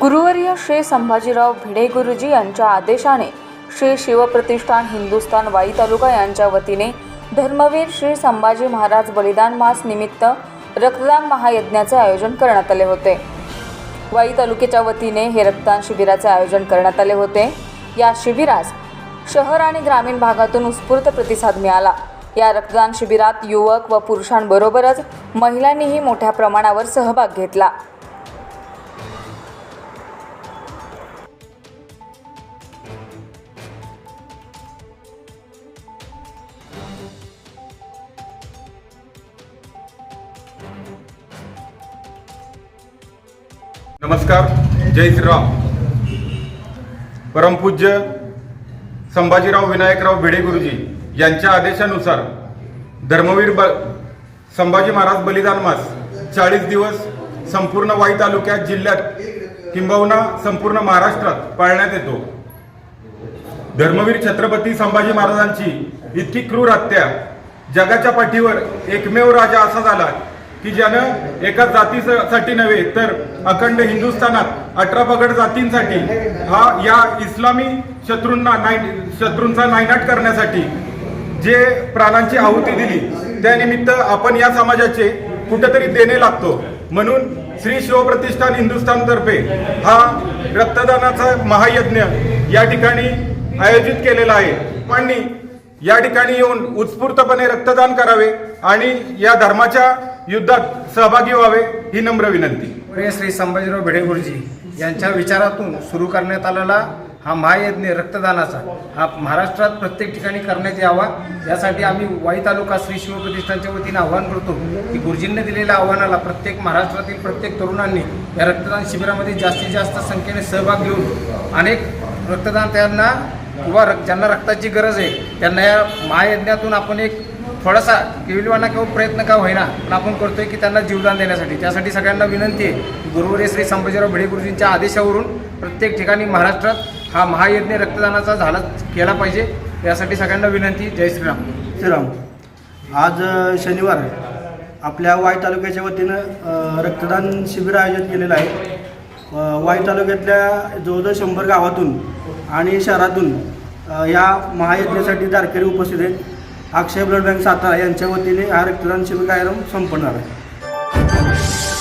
गुरुवर्य श्री संभाजीराव भिडे गुरुजी यांच्या आदेशाने श्री शिवप्रतिष्ठान हिंदुस्थान वाई तालुका यांच्या वतीने धर्मवीर श्री संभाजी महाराज बलिदान मास निमित्त रक्तदान महायज्ञाचे आयोजन करण्यात आले होते. वाई तालुक्याच्या वतीने हे रक्तदान शिबिराचे आयोजन करण्यात आले होते. या शिबिरास शहर आणि ग्रामीण भागातून उत्स्फूर्त प्रतिसाद मिळाला. या रक्तदान शिबिरात युवक व पुरुषांबरोबरच महिलांनीही मोठ्या प्रमाणावर सहभाग घेतला. नमस्कार जय श्रीराम. परमपूज्य संभाजीराव विनायकराव भिडे गुरुजी यांच्या आदेशानुसार धर्मवीर ब संभाजी महाराज बलिदान मास चाळीस दिवस संपूर्ण वाई तालुक्यात जिल्ह्यात किंबहुना संपूर्ण महाराष्ट्रात पाळण्यात येतो. धर्मवीर छत्रपती संभाजी महाराजांची इतकी क्रूर हत्या जगाच्या पाठीवर एकमेव राजा असा झाला की ज्यानं एका जातीसाठी नव्हे तर अखंड हिंदुस्थानात अठरा पगड जातींसाठी हा या इस्लामी शत्रूंना नाय शत्रूंचा नायनाट करण्यासाठी जे प्राणांची आहुती दिली त्यानिमित्त आपण या समाजाचे कुठेतरी देणे लागतो. म्हणून श्री शिवप्रतिष्ठान हिंदुस्थानतर्फे हा रक्तदानाचा महायज्ञ या ठिकाणी आयोजित केलेला आहे. पण या ठिकाणी येऊन उत्स्फूर्तपणे रक्तदान करावे आणि या धर्माच्या युद्धात सहभागी व्हावे ही नम्र विनंती. श्री संभाजीराव भिडेगुरुजी यांच्या विचारातून सुरू करण्यात आलेला हा महायज्ञ रक्तदानाचा हा महाराष्ट्रात प्रत्येक ठिकाणी करण्यात यावा. यासाठी आम्ही वाई तालुका श्री शिवप्रतिष्ठानच्या वतीने आव्हान करतो की गुरुजींनी दिलेल्या आव्हानाला प्रत्येक महाराष्ट्रातील प्रत्येक तरुणांनी या रक्तदान शिबिरामध्ये जास्तीत जास्त संख्येने सहभाग घेऊन अनेक रक्तदान त्यांना किंवा रक ज्यांना रक्ताची गरज आहे त्यांना या महायज्ञातून आपण एक थोडासा केविलवाना किंवा प्रयत्न का होईना पण आपण करतोय की त्यांना जीवदान देण्यासाठी. त्यासाठी सगळ्यांना विनंती आहे. की श्री संभाजीराव भिडे गुरुजींच्या आदेशावरून प्रत्येक ठिकाणी महाराष्ट्रात हा महायज्ञ रक्तदानाचा झाला केला पाहिजे. यासाठी सगळ्यांना विनंती. जय श्रीराम. श्रीराम. आज शनिवार आपल्या वाई तालुक्याच्या वतीनं रक्तदान शिबिर आयोजित केलेलं आहे. वाई तालुक्यातल्या जवळजवळ शंभर गावातून आणि शहरातून या महायज्ञासाठी दारकरी उपस्थित आहेत. अक्षय ब्लड बँक सातारा यांच्या वतीने हा रक्तदान शिबिर कार्यक्रम संपणार आहे